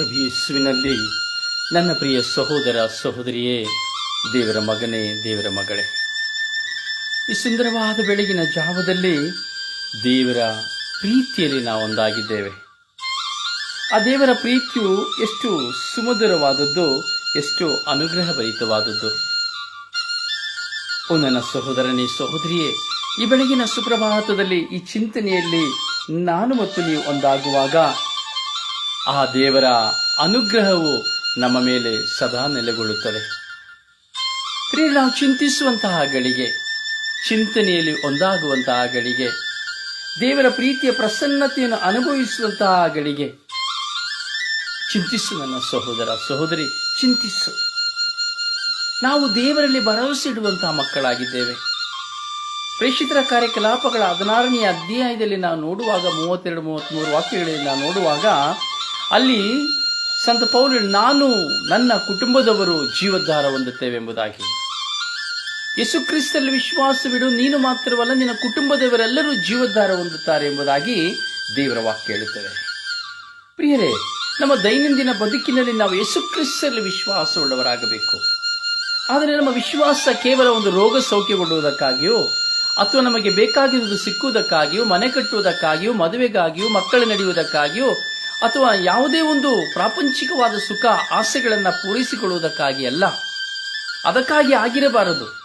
ಪ್ರಭು ಯೇಸುವಿನಲ್ಲಿ ನನ್ನ ಪ್ರಿಯ ಸಹೋದರ ಸಹೋದರಿಯೇ, ದೇವರ ಮಗನೇ, ದೇವರ ಮಗಳೇ. ಈ ಸುಂದರವಾದ ಬೆಳಗಿನ ಜಾವದಲ್ಲಿ ದೇವರ ಪ್ರೀತಿಯಲ್ಲಿ ನಾವು ಒಂದಾಗಿದ್ದೇವೆ ಆ ದೇವರ ಪ್ರೀತಿಯು ಎಷ್ಟು ಸುಮಧುರವಾದದ್ದು, ಎಷ್ಟು ಅನುಗ್ರಹಭರಿತವಾದದ್ದು. ಓ ನನ್ನ ಸಹೋದರನೇ ಸಹೋದರಿಯೇ, ಈ ಬೆಳಗಿನ ಸುಪ್ರಭಾತದಲ್ಲಿ ಈ ಚಿಂತನೆಯಲ್ಲಿ ನಾನು ಮತ್ತು ನೀವು ಒಂದಾಗುವಾಗ ಆ ದೇವರ ಅನುಗ್ರಹವು ನಮ್ಮ ಮೇಲೆ ಸದಾ ನೆಲೆಗೊಳ್ಳುತ್ತದೆ. ನಾವು ಚಿಂತಿಸುವಂತಹ ಗಳಿಗೆ, ಚಿಂತನೆಯಲ್ಲಿ ಒಂದಾಗುವಂತಹ ಗಳಿಗೆ, ದೇವರ ಪ್ರೀತಿಯ ಪ್ರಸನ್ನತೆಯನ್ನು ಅನುಭವಿಸುವಂತಹ ಗಳಿಗೆ ಚಿಂತಿಸು ನನ್ನ ಸಹೋದರ, ಸಹೋದರಿ, ಚಿಂತಿಸು. ನಾವು ದೇವರಲ್ಲಿ ಭರವಸೆ ಇಡುವಂತಹ ಮಕ್ಕಳಾಗಿದ್ದೇವೆ. ಪ್ರೇಷಿತರ ಕಾರ್ಯಕಲಾಪಗಳ ಹದಿನಾರನೆಯ ಅಧ್ಯಾಯದಲ್ಲಿ ನಾವು ನೋಡುವಾಗ, ಮೂವತ್ತೆರಡು ಮೂವತ್ತ್ಮೂರು ವಾಕ್ಯಗಳಲ್ಲಿ ನಾವು ನೋಡುವಾಗ ಅಲ್ಲಿ ಸಂತ ಪೌಲ್ ನಾನು ನನ್ನ ಕುಟುಂಬದವರು ಜೀವೋದ್ಧಾರ ಹೊಂದುತ್ತೇವೆ ಎಂಬುದಾಗಿ. ಯೇಸು ಕ್ರಿಸ್ತಲ್ಲಿ ವಿಶ್ವಾಸವಿಡು ನೀನು ಮಾತ್ರವಲ್ಲ, ನಿನ್ನ ಕುಟುಂಬದವರೆಲ್ಲರೂ ಜೀವೋದ್ಧಾರ ಹೊಂದುತ್ತಾರೆ ಎಂಬುದಾಗಿ ದೇವರ ವಾಕ್ಯ ಹೇಳುತ್ತದೆ. ಪ್ರಿಯರೇ, ನಮ್ಮ ದೈನಂದಿನ ಬದುಕಿನಲ್ಲಿ ನಾವು ಯೇಸು ಕ್ರಿಸ್ತಲ್ಲಿ ವಿಶ್ವಾಸವುಳ್ಳವರಾಗಬೇಕು. ಆದರೆ ನಮ್ಮ ವಿಶ್ವಾಸ ಕೇವಲ ಒಂದು ರೋಗ ಸೌಖ್ಯಗೊಳ್ಳುವುದಕ್ಕಾಗಿಯೋ, ಅಥವಾ ನಮಗೆ ಬೇಕಾಗಿರುವುದು ಸಿಕ್ಕುವುದಕ್ಕಾಗಿಯೋ, ಮನೆ ಕಟ್ಟುವುದಕ್ಕಾಗಿಯೋ, ಮದುವೆಗಾಗಿಯೋ, ಮಕ್ಕಳು ನಡೆಯುವುದಕ್ಕಾಗಿಯೋ ಅಥವಾ ಯಾವುದೇ ಒಂದು ಪ್ರಾಪಂಚಿಕವಾದ ಸುಖ ಆಸೆಗಳನ್ನು ಪೂರೈಸಿಕೊಳ್ಳುವುದಕ್ಕಾಗಿ ಅಲ್ಲ. ಅದಕ್ಕಾಗಿ ಆಗಿರಬಾರದು.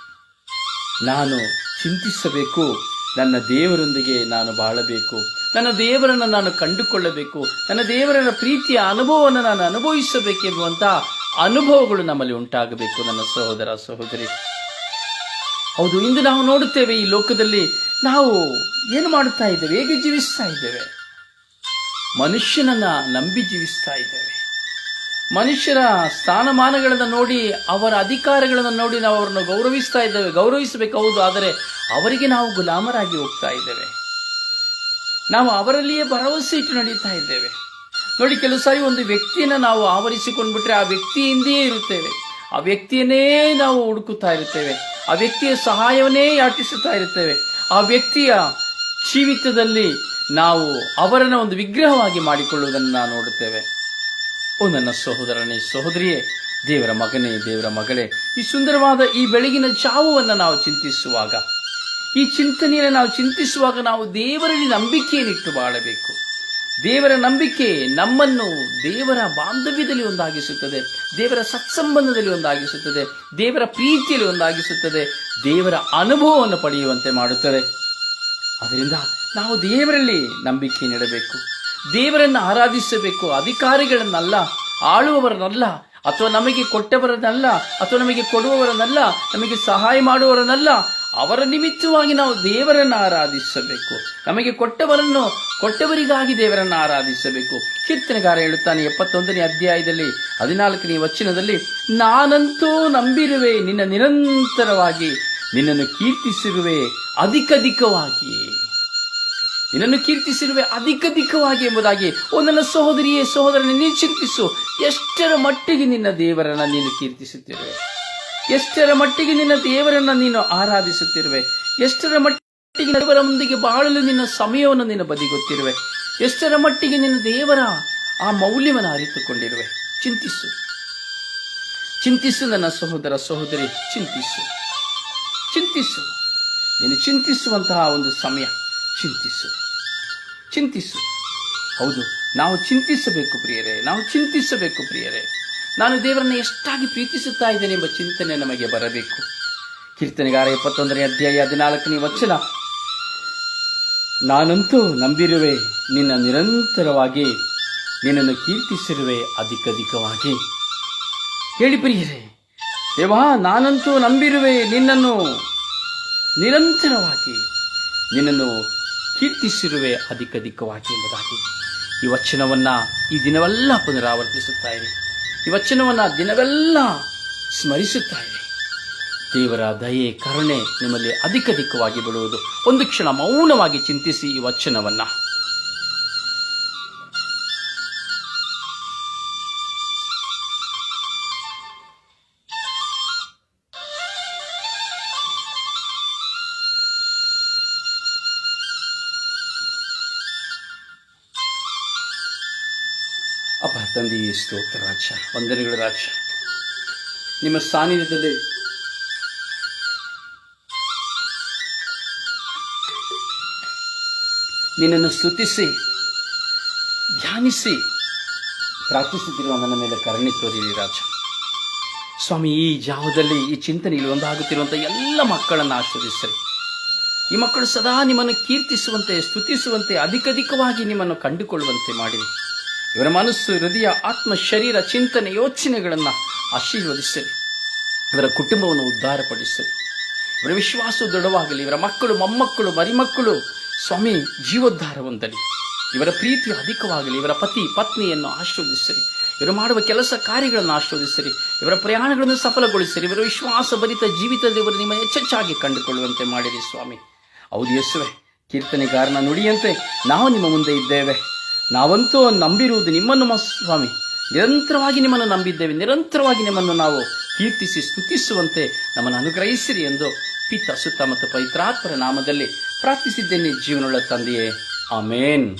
ನಾನು ಚಿಂತಿಸಬೇಕು. ನನ್ನ ದೇವರೊಂದಿಗೆ ನಾನು ಬಾಳಬೇಕು. ನನ್ನ ದೇವರನ್ನು ನಾನು ಕಂಡುಕೊಳ್ಳಬೇಕು. ನನ್ನ ದೇವರ ಪ್ರೀತಿಯ ಅನುಭವವನ್ನು ನಾನು ಅನುಭವಿಸಬೇಕೆಂಬುವಂತ ಅನುಭವಗಳು ನಮ್ಮಲ್ಲಿ ಉಂಟಾಗಬೇಕು ನನ್ನ ಸಹೋದರ ಸಹೋದರಿ. ಹೌದು, ಇಂದು ನಾವು ನೋಡುತ್ತೇವೆ ಈ ಲೋಕದಲ್ಲಿ ನಾವು ಏನು ಮಾಡುತ್ತಾ ಇದ್ದೇವೆ, ಹೇಗೆ ಜೀವಿಸ್ತಾ ಇದ್ದೇವೆ? ಮನುಷ್ಯನನ್ನ ನಂಬಿ ಜೀವಿಸ್ತಾ ಇದ್ದೇವೆ. ಮನುಷ್ಯರ ಸ್ಥಾನಮಾನಗಳನ್ನು ನೋಡಿ, ಅವರ ಅಧಿಕಾರಗಳನ್ನು ನೋಡಿ ನಾವು ಅವರನ್ನು ಗೌರವಿಸ್ತಾ ಇದ್ದೇವೆ. ಗೌರವಿಸಬೇಕು ಹೌದು ಆದರೆ ಅವರಿಗೆ ನಾವು ಗುಲಾಮರಾಗಿ ಹೋಗ್ತಾ ಇದ್ದೇವೆ. ನಾವು ಅವರಲ್ಲಿಯೇ ಭರವಸೆ ಇಟ್ಟು ನಡೀತಾ ಇದ್ದೇವೆ. ನೋಡಿ, ಕೆಲವು ಸಾರಿ ಒಂದು ವ್ಯಕ್ತಿಯನ್ನು ನಾವು ಆವರಿಸಿಕೊಂಡ್ಬಿಟ್ರೆ ಆ ವ್ಯಕ್ತಿಯಿಂದೇ ಇರುತ್ತೇವೆ. ಆ ವ್ಯಕ್ತಿಯನ್ನೇ ನಾವು ಹುಡುಕುತ್ತಾ ಇರುತ್ತೇವೆ. ಆ ವ್ಯಕ್ತಿಯ ಸಹಾಯವನ್ನೇ ಯಾಚಿಸುತ್ತಾ ಇರುತ್ತೇವೆ. ಆ ವ್ಯಕ್ತಿಯ ಜೀವಿತದಲ್ಲಿ ನಾವು ಅವರನ್ನು ಒಂದು ವಿಗ್ರಹವಾಗಿ ಮಾಡಿಕೊಳ್ಳುವುದನ್ನು ನಾವು ನೋಡುತ್ತೇವೆ. ಓ ನನ್ನ ಸಹೋದರನೇ, ಸಹೋದರಿಯೇ, ದೇವರ ಮಗನೇ, ದೇವರ ಮಗಳೇ, ಈ ಸುಂದರವಾದ ಈ ಬೆಳಗಿನ ಜಾವವನ್ನು ನಾವು ಚಿಂತಿಸುವಾಗ, ಈ ಚಿಂತನೆಯನ್ನು ನಾವು ಚಿಂತಿಸುವಾಗ ನಾವು ದೇವರಲ್ಲಿ ನಂಬಿಕೆಯನ್ನಿಟ್ಟು ಬಾಳಬೇಕು. ದೇವರ ನಂಬಿಕೆ ನಮ್ಮನ್ನು ದೇವರ ಬಾಂಧವ್ಯದಲ್ಲಿ ಒಂದಾಗಿಸುತ್ತದೆ, ದೇವರ ಸತ್ಸಂಬಂಧದಲ್ಲಿ ಒಂದಾಗಿಸುತ್ತದೆ, ದೇವರ ಪ್ರೀತಿಯಲ್ಲಿ ಒಂದಾಗಿಸುತ್ತದೆ, ದೇವರ ಅನುಭವವನ್ನು ಪಡೆಯುವಂತೆ ಮಾಡುತ್ತದೆ. ಅದರಿಂದ ನಾವು ದೇವರಲ್ಲಿ ನಂಬಿಕೆ ನೀಡಬೇಕು. ದೇವರನ್ನು ಆರಾಧಿಸಬೇಕು. ಅಧಿಕಾರಿಗಳನ್ನಲ್ಲ, ಆಳುವವರನ್ನಲ್ಲ, ಅಥವಾ ನಮಗೆ ಕೊಟ್ಟವರನ್ನಲ್ಲ, ಅಥವಾ ನಮಗೆ ಕೊಡುವವರನ್ನಲ್ಲ, ನಮಗೆ ಸಹಾಯ ಮಾಡುವವರನ್ನಲ್ಲ, ಅವರ ನಿಮಿತ್ತವಾಗಿ ನಾವು ದೇವರನ್ನು ಆರಾಧಿಸಬೇಕು. ನಮಗೆ ಕೊಟ್ಟವರನ್ನು, ಕೊಟ್ಟವರಿಗಾಗಿ ದೇವರನ್ನು ಆರಾಧಿಸಬೇಕು. ಕೀರ್ತನೆಗಾರ ಹೇಳುತ್ತಾನೆ ಎಪ್ಪತ್ತೊಂದನೇ ಅಧ್ಯಾಯದಲ್ಲಿ, ಹದಿನಾಲ್ಕನೇ ವಚನದಲ್ಲಿ, ನಾನಂತೂ ನಂಬಿರುವೆ, ನಿನ್ನ ನಿರಂತರವಾಗಿ ನಿನ್ನನ್ನು ಕೀರ್ತಿಸಿರುವೆ ಅಧಿಕಧಿಕವಾಗಿ ನಿನ್ನನ್ನು ಕೀರ್ತಿಸಿರುವೆ ಅಧಿಕಧಿಕವಾಗಿ ಎಂಬುದಾಗಿ, ಓ ನನ್ನ ಸಹೋದರಿಯೇ, ಸಹೋದರನೇ, ನೀನು ಚಿಂತಿಸು. ಎಷ್ಟರ ಮಟ್ಟಿಗೆ ನಿನ್ನ ದೇವರನ್ನ ನೀನು ಕೀರ್ತಿಸುತ್ತಿರುವೆ? ಎಷ್ಟರ ಮಟ್ಟಿಗೆ ನಿನ್ನ ದೇವರನ್ನ ನೀನು ಆರಾಧಿಸುತ್ತಿರುವೆ? ಎಷ್ಟರ ಮಟ್ಟಿಗೆ ದೇವರ ಮುಂದಿಗೆ ಬಾಳಲು ನಿನ್ನ ಸಮಯವನ್ನು ನೀನು ಬದಿಗೊತ್ತಿರುವೆ? ಎಷ್ಟರ ಮಟ್ಟಿಗೆ ನಿನ್ನ ದೇವರ ಆ ಮೌಲ್ಯವನ್ನು ಅರಿತುಕೊಂಡಿರುವೆ? ಚಿಂತಿಸು. ಚಿಂತಿಸು ನನ್ನ ಸಹೋದರ, ಸಹೋದರಿ, ಚಿಂತಿಸು. ಚಿಂತಿಸು. ನೀನು ಚಿಂತಿಸುವಂತಹ ಒಂದು ಸಮಯ. ಚಿಂತಿಸು. ಚಿಂತಿಸು. ಹೌದು, ನಾವು ಚಿಂತಿಸಬೇಕು ಪ್ರಿಯರೇ, ನಾವು ಚಿಂತಿಸಬೇಕು ಪ್ರಿಯರೇ. ನಾನು ದೇವರನ್ನ ಎಷ್ಟಾಗಿ ಪ್ರೀತಿಸುತ್ತಾ ಇದ್ದೇನೆ ಎಂಬ ಚಿಂತನೆ ನಮಗೆ ಬರಬೇಕು. ಕೀರ್ತನೆಗಾರ ಇಪ್ಪತ್ತೊಂದನೇ ಅಧ್ಯಾಯ ಹದಿನಾಲ್ಕನೇ ವಚನ. ನಾನಂತೂ ನಂಬಿರುವೆ, ನಿನ್ನ ನಿರಂತರವಾಗಿ ನಿನ್ನನ್ನು ಕೀರ್ತಿಸಿರುವೆ ಅಧಿಕಧಿಕವಾಗಿ. ಹೇಳಿ ಪ್ರಿಯರೇ. ದೇವಾ ನಾನಂತೂ ನಂಬಿರುವೆ ನಿನ್ನನ್ನು. ನಿರಂತರವಾಗಿ ನಿನ್ನನ್ನು ಕೀರ್ತಿಸಿರುವೆ ಅಧಿಕ ಅಧಿಕಧಿಕವಾಗಿ ಎಂಬುದಾಗಿ. ಈ ವಚನವನ್ನು ಈ ದಿನವೆಲ್ಲ ಪುನರಾವರ್ತಿಸುತ್ತಾ ಇರಿ. ಈ ವಚನವನ್ನು ದಿನವೆಲ್ಲ ಸ್ಮರಿಸುತ್ತಾ ಇರಿ. ದೇವರ ದಯೆ, ಕರುಣೆ ನಿಮ್ಮಲ್ಲಿ ಅಧಿಕ ಅಧಿಕಧಿಕವಾಗಿ ಬಿಡುವುದು ಒಂದು ಕ್ಷಣ ಮೌನವಾಗಿ ಚಿಂತಿಸಿ ಈ ವಚನವನ್ನ. ಅಪ್ಪ ತಂದೆ ಸ್ತೋತ್ರ, ರಾಜ. ವಂದನೆಗಳು, ರಾಜ. ನಿಮ್ಮ ಸಾನ್ನಿಧ್ಯದಲ್ಲಿ ನಿನ್ನನ್ನು ಸ್ತುತಿಸಿ, ಧ್ಯಾನಿಸಿ ಪ್ರಾರ್ಥಿಸುತ್ತಿರುವ ನನ್ನ ಮೇಲೆ ಕರುಣೆ ತೋರಿರಿ, ರಾಜ. ಸ್ವಾಮಿ, ಈ ಜಾವದಲ್ಲಿ ಈ ಚಿಂತನೆಯಲ್ಲಿ ಒಂದಾಗುತ್ತಿರುವಂಥ ಎಲ್ಲ ಮಕ್ಕಳನ್ನು ಆಶ್ರದಿಸಿರಿ ಈ ಮಕ್ಕಳು ಸದಾ ನಿಮ್ಮನ್ನು ಕೀರ್ತಿಸುವಂತೆ, ಸ್ತುತಿಸುವಂತೆ, ಅಧಿಕಧಿಕವಾಗಿ ನಿಮ್ಮನ್ನು ಕಂಡುಕೊಳ್ಳುವಂತೆ ಮಾಡಿರಿ. ಇವರ ಮನಸ್ಸು, ಹೃದಯ, ಆತ್ಮ, ಶರೀರ, ಚಿಂತನೆ, ಯೋಚನೆಗಳನ್ನು ಆಶೀರ್ವದಿಸಲಿ. ಇವರ ಕುಟುಂಬವನ್ನು ಉದ್ಧಾರಪಡಿಸಲಿ. ಇವರ ವಿಶ್ವಾಸ ದೃಢವಾಗಲಿ. ಇವರ ಮಕ್ಕಳು, ಮೊಮ್ಮಕ್ಕಳು, ಮರಿಮಕ್ಕಳು, ಸ್ವಾಮಿ ಜೀವೋದ್ಧಾರ ಹೊಂದಲಿ ಇವರ ಪ್ರೀತಿ ಅಧಿಕವಾಗಲಿ. ಇವರ ಪತಿ, ಪತ್ನಿಯನ್ನು ಆಶೀರ್ವದಿಸಲಿ. ಇವರು ಮಾಡುವ ಕೆಲಸ ಕಾರ್ಯಗಳನ್ನು ಆಶೀರ್ವದಿಸಿರಿ ಇವರ ಪ್ರಯಾಣಗಳನ್ನು ಸಫಲಗೊಳಿಸಿರಿ ಇವರ ವಿಶ್ವಾಸ ಭರಿತ ಜೀವಿತದಲ್ಲಿ ಇವರು ನಿಮ್ಮ ಹೆಚ್ಚೆಚ್ಚಾಗಿ ಕಂಡುಕೊಳ್ಳುವಂತೆ ಮಾಡಿರಿ ಸ್ವಾಮಿ. ಹೌದು ಯೇಸುವೆ, ಕೀರ್ತನೆಗಾರನ ನುಡಿಯಂತೆ ನಾವು ನಿಮ್ಮ ಮುಂದೆ ಇದ್ದೇವೆ. ನಾವಂತೂ ನಂಬಿರುವುದು ನಿಮ್ಮನ್ನು ಸ್ವಾಮಿ. ನಿರಂತರವಾಗಿ ನಿಮ್ಮನ್ನು ನಂಬಿದ್ದೇವೆ. ನಿರಂತರವಾಗಿ ನಿಮ್ಮನ್ನು ನಾವು ಕೀರ್ತಿಸಿ, ಸ್ತುತಿಸುವಂತೆ ನಮ್ಮನ್ನು ಅನುಗ್ರಹಿಸಿರಿ ಎಂದು ಪಿತ ಸುತ್ತ ಮತ್ತು ಪವಿತ್ರಾತ್ಮರ ನಾಮದಲ್ಲಿ ಪ್ರಾರ್ಥಿಸಿದ್ದೇನೆ. ಜೀವನೊಳ್ಳ ತಂದೆಯೇ, ಆಮೇನ್.